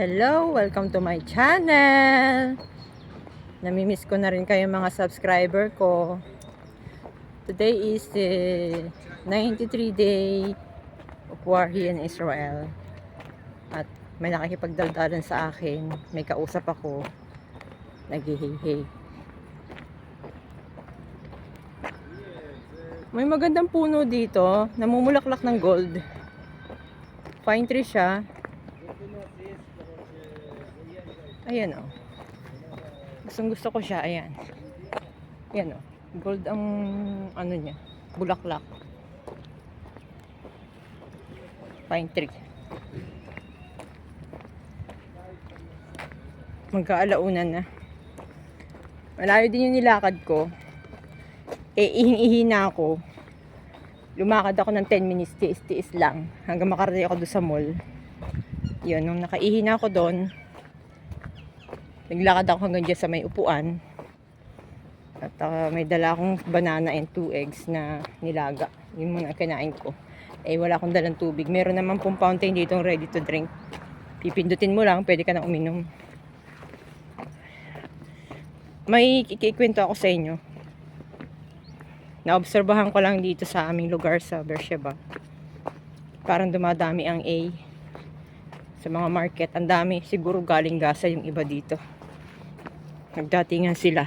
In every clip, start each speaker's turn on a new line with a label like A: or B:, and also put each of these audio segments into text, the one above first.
A: Hello! Welcome to my channel! Namimiss ko na rin kayo mga subscriber ko. Today is the 93 day of war here in Israel. At may nakikipagdaldalan sa akin. May kausap ako. Naghihihi. May magandang puno dito. Namumulaklak ng gold. Pine tree siya. Ayan o. Gustong gusto ko siya. Ayan. Ayan o. Gold ang ano niya. Bulaklak. Pine tree. Magkaalaunan na. Malayo din yung nilakad ko. Eh, ihing-ihi na ako. Lumakad ako ng 10 minutes, tiis-tiis lang. Hanggang makarating ako doon sa mall. Yun, nung nakaihi na ako doon, naglakad ako hanggang dyan sa may upuan. At ah, may dala akong banana and two eggs na nilaga. Yun muna ang kinain ko. Eh, wala akong dalang tubig. Meron naman pong fountain dito ready to drink. Pipindutin mo lang, pwede ka na uminom. May kikikwento ako sa inyo. Naobserbahan ko lang dito sa aming lugar sa Beersheba. Parang dumadami ang A sa mga market. Ang dami. Siguro galing gasa yung iba dito. Nagdatingan sila.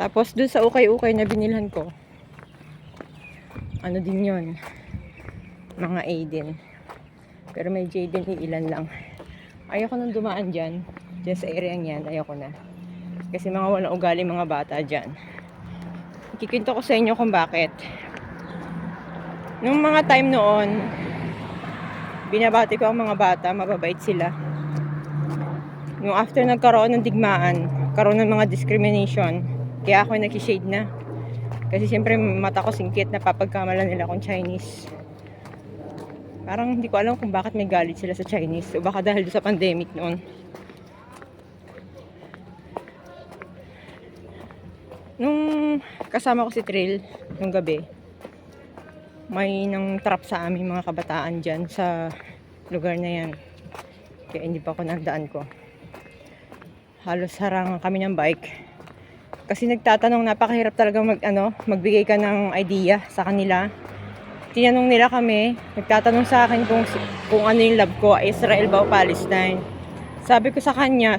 A: Tapos dun sa ukay-ukay na binilhan ko, ano din yon Mga A din. Pero may J din, ilan lang. Ayoko nang dumaan dyan. Dyan sa area yan, ayoko na. Kasi mga walang ugali mga bata dyan. Kikinto ko sa inyo kung bakit. Nung mga time noon, binabati ko ang mga bata, mababait sila. Nung after nagkaroon ng digmaan, karoon ng mga discrimination, kaya ako nag-shade na. Kasi siyempre mata ko singkit na papagkamalan nila akong Chinese. Parang hindi ko alam kung bakit may galit sila sa Chinese. O baka dahil sa pandemic noon. Nung kasama ko si Trill, nung gabi, may nang trap sa aming mga kabataan dyan sa lugar na yan. Kaya hindi pa ako nagdaan ko. Halos harangan kami ng bike. Kasi nagtatanong, napakahirap talaga mag, ano, magbigay ka ng idea sa kanila. Tinanong nila kami, nagtatanong sa akin kung, kung ano yung love ko, Israel ba o Palestine. Sabi ko sa kanya,